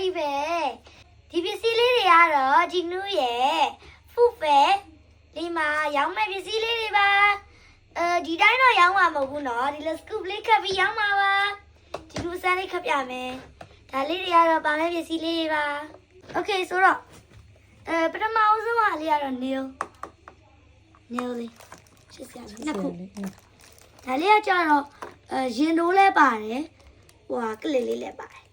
ကြီးပဲဒီပစ္စည်းလေးတွေကတော့ဂျီနူးရဲ့ဖူပဲဒီမှာရောင်းမဲ့ပစ္စည်းလေးတွေပါအဲဒီတိုင်းတော့ရောင်းမှာမဟုတ်ဘူးနော်ဒီလို scoop လေးခတ်ပြီးရောင်းမှာပါဒီလိုစမ်းလေးခတ်ပြမယ်ဒါလေးတွေကတော့ပါမဲ့ပစ္စည်းလေးတွေပါ okay ဆိုတော့အဲပထမအဆုံးကလေးကတော့ nail nail လေးရှစ်စရာလေးနှစ်ခုဒါလေးကကြတော့အဲရင်တိုးလဲပါတယ်ဟိုဟာကလစ်လေးလည်းပါတယ်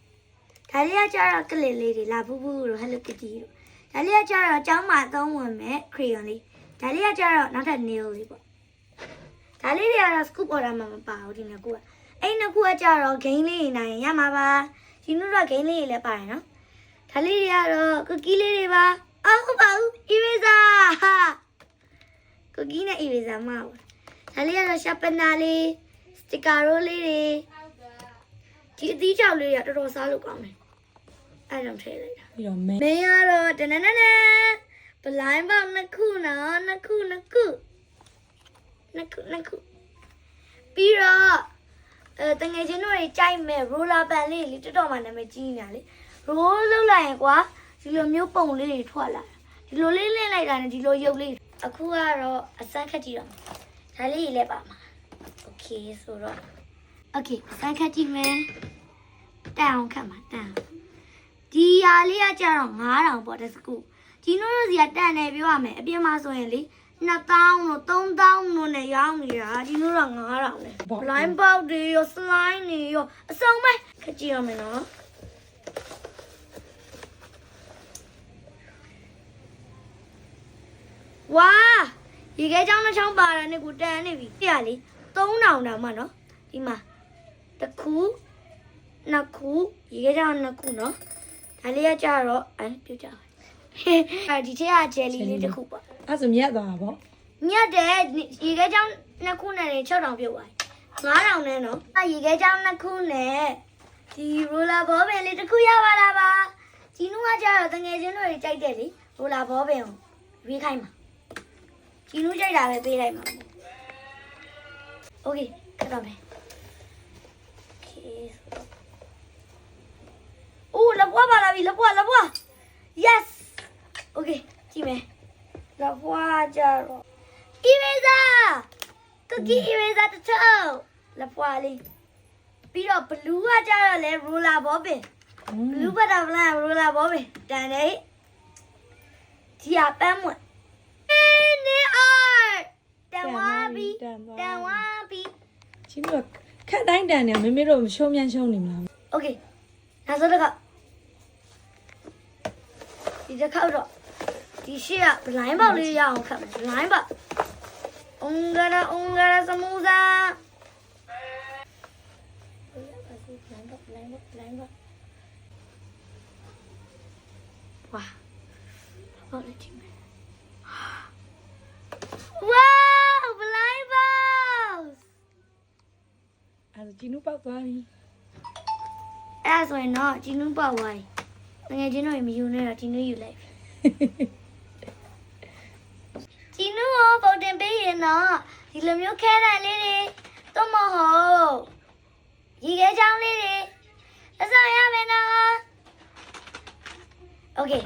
ဒါလေးကကြတော့ကလစ်လေးတွေလာဘူးဘူးတို့ Hello Kitty တို့ဒါလေးကကြတော့ကျောင်းမှာသုံးဝင်မဲ့ crayon လေးဒါလေးကကြတော့နောက်ထပ် nail လေးပေါ့ဒါလေးတွေကတော့ scoop order မှာမပါဘူးဒီနှစ်ခုကအဲ့နှစ်ခုကကြတော့ game လေးနေနိုင်ရမှာပါဒီနေ့တော့ game လေးတွေလည်းပါတယ်နော်ဒါလေးတွေကတော့ cookie လေးတွေပါအော်ဟုတ်ပါဘူး eraser ဟာ cookie နဲ့ eraser မဟုတ်ဘူးဒါလေးကတော့ရှာပနာလေးစတစ်ကာရိုးလေးတွေဒီအသီးကြောက်လေးတွေကတော်တော်စားလို့ကောင်းတယ် အဲ့ကြောင့်ထည့်လိုက်တာပြီးတော့မင်းမင်းကတော့တနနနပလိုင်းပေါက်နှစ်ခုနော်နှစ်ခုနှစ်ခုနှစ်ခုနှစ်ခုပြီးတော့အဲတငယ်ချင်းတို့တွေကြိုက်မဲ့ roller band လေးလေတော်တော်မှနာမည်ကြီးနေတာလေ roll လုပ်လိုက်ရင်ကွာဒီလိုမျိုးပုံလေးတွေထွက်လာဒီလိုလေးလင့်လိုက်တာနဲ့ဒီလိုရုပ်လေးအခုကတော့အစမ်းခက်ကြည့်တော့ဒါလေးကြီးလဲပါမှာ okay ဆိုတော့ okay အစမ်းခက်ကြည့်မယ်တန်အောင်ခက်မှာတန်အောင် ဒီဟာလေးကကြတော့9000ပေါ့တစ်စကူဒီနိုးတို့စီကတန်တယ်ပြောရမယ်အပြင်မှာဆိုရင်လေ2000လို့3000လို့နဲ့ရောင်းနေတာဒီနိုးတော့9000နဲ့ blind box တွေရော slime တွေရောအစုံပဲခက်ကြည့်ရမယ်နော်ဝါရေခဲချောင်းတစ်ချောင်းပါတာနဲ့ကိုတန်နေပြီပြရလေ3000တောင်မှနော်ဒီမှာတစ်ခုနှစ်ခုရေခဲချောင်းနှစ်ခုနော် ဒါလေးကကြတော့အဲပြုတ်ကြပါအဲဒီထက်ကဂျယ်လီလေးတစ်ခုပါ အဲ့ဆိုမြတ်သွားတာပေါ့ မြတ်တဲ့ရေခဲချောင်းနှစ်ခုနဲ့6000ပြုတ်သွား9000နဲ့နော်အဲရေခဲချောင်းနှစ်ခုနဲ့ဒီရိုလာဘောပင်လေးတစ်ခုရပါလားပါဒီနူးကကြတော့တငယ်ချင်းတို့တွေကြိုက်တယ်လေရိုလာဘောပင်ကိုရွေးခိုင်းမှာ ဒီနူးကြိုက်တာပဲပေးလိုက်မှာโอเคခက်တော့မယ်โอเคအိုးလ ပြီလပွားလပွား yes okay ကြည့်မယ်လပွားကြတော့ eraser cookie eraser တစ်ချောင်းလပွားလေးပြီးတော့ blue ကကြတော့လဲ roller ball ပဲ blue butterfly roller ball ပဲတန်တယ်ဒီအပန်းမွတ်နေအော်တန်ဝါပြီတန်ဝါပြီချင်းမခက်တိုင်းတန်တယ်မမေတို့မရှုံးမြန်ရှုံးနေမလား okay နောက်ဆုံးတစ်ခါ ဒီတစ်ခါတော့ဒီရှေ့ကဘလိုင်းပေါက်လေးရအောင်ခတ်မယ်ဘလိုင်းပေါက်အုံဂရာအုံဂရာစမူဇာဝါဟောလေဒီမယ်ဝါဘလို ငငယ်ချင်းတို့မယူနဲ့တော့ဒီနေ့ယူလိုက်ဒီနေ့ပုံတင်ပေးရင်တော့ဒီလိုမျိုးခဲတဲ့လေးတွေသို့မဟုတ်ရေခဲချောင်းလေးတွေအဆောင်ရမယ်နော် Okay